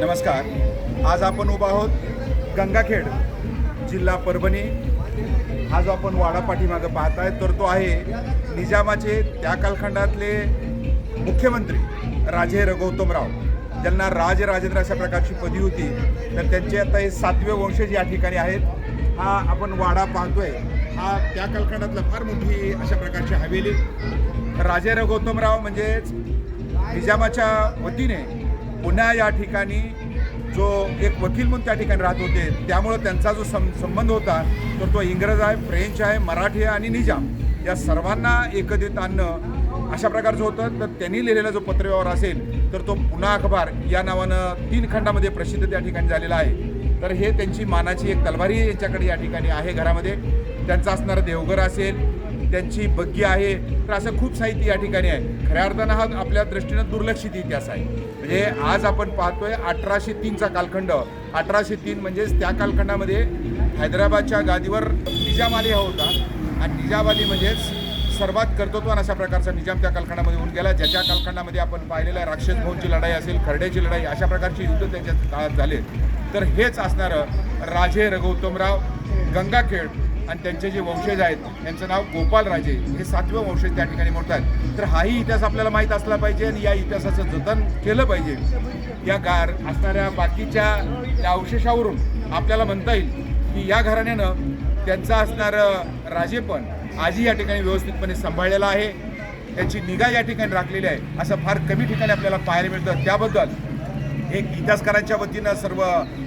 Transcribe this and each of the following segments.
नमस्कार. आज आपण उभा आहोत गंगाखेड जिल्हा परभणी. हा जो आपण वाडा पाठीमागं पाहताय तर तो आहे निजामाचे त्या कालखंडातले मुख्यमंत्री राजे रघुत्तमराव. ज्यांना राज राजेंद्र अशा प्रकारची पदवी होती तर त्यांचे आता हे सातवे वंशज या ठिकाणी आहेत. हा आपण वाडा पाहतोय. हा त्या कालखंडातला फार मोठी अशा प्रकारची हवेली. राजे रघुत्तमराव म्हणजेच निजामाच्या वतीने पुन्हा या ठिकाणी जो एक वकील म्हणून त्या ठिकाणी राहत होते त्यामुळं त्यांचा जो सं संबंध होता तर तो इंग्रज आहे फ्रेंच आहे मराठी आहे आणि निजाम. या सर्वांना एकत्रित आणणं अशा प्रकारचं होतं. तर त्यांनी लिहिलेला जो पत्रव्यवहार असेल तर तो पुन्हा अखबार या नावानं तीन खंडामध्ये प्रसिद्ध त्या ठिकाणी झालेला आहे. तर हे त्यांची मानाची एक तलवारी यांच्याकडे या ठिकाणी आहे घरामध्ये. त्यांचं असणारं देवघर असेल त्यांची बग्गी आहे. तर असं खूप साहित्य या ठिकाणी आहे. खऱ्या अर्थानं हा आपल्या दृष्टीनं दुर्लक्षित इतिहास आहे. म्हणजे आज आपण पाहतोय अठराशे तीनचा कालखंड. अठराशे तीन म्हणजेच त्या कालखंडामध्ये हैदराबादच्या गादीवर निजाम अली हा होता. आणि निजाम अली म्हणजेच सर्वात कर्तृत्वान अशा प्रकारचा निजाम त्या कालखंडामध्ये होऊन गेला. ज्याच्या कालखंडामध्ये आपण पाहिलेलं आहे राक्षस भवनची लढाई असेल खरड्याची लढाई अशा प्रकारची युद्ध त्यांच्या काळात झाले. तर हेच असणारं राजे रघुत्तमराव गंगाखेड. आणि त्यांचे जे वंशज आहेत त्यांचं नाव गोपाल राजे. हे सातवे वंशज त्या ठिकाणी मोडतात तर हाही इतिहास आपल्याला माहीत असला पाहिजे आणि या इतिहासाचं जतन केलं पाहिजे. या गार असणाऱ्या बाकीच्या त्या अवशेषावरून आपल्याला म्हणता येईल की या घराण्यानं त्यांचं असणारं राजेपण आजही या ठिकाणी व्यवस्थितपणे सांभाळलेलं आहे. त्याची निगा या ठिकाणी राखलेली आहे. असं फार कमी ठिकाणी आपल्याला पाहायला मिळतं. त्याबद्दल एक इतिहासकारांच्या वतीनं सर्व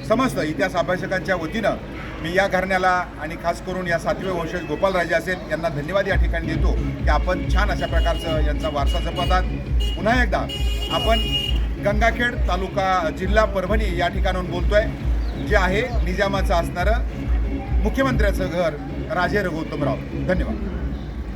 समस्त इतिहास अभ्यासकांच्या वतीनं मी या घराण्याला आणि खास करून या सातवे वंशज गोपालराजे असेल यांना धन्यवाद या ठिकाणी देतो की आपण छान अशा प्रकारचं यांचा वारसा जपतात. पुन्हा एकदा आपण गंगाखेड तालुका जिल्हा परभणी या ठिकाणाहून बोलतोय जे आहे निजामाचं असणारं मुख्यमंत्र्याचं घर राजे रघुत्तमराव धन्यवाद.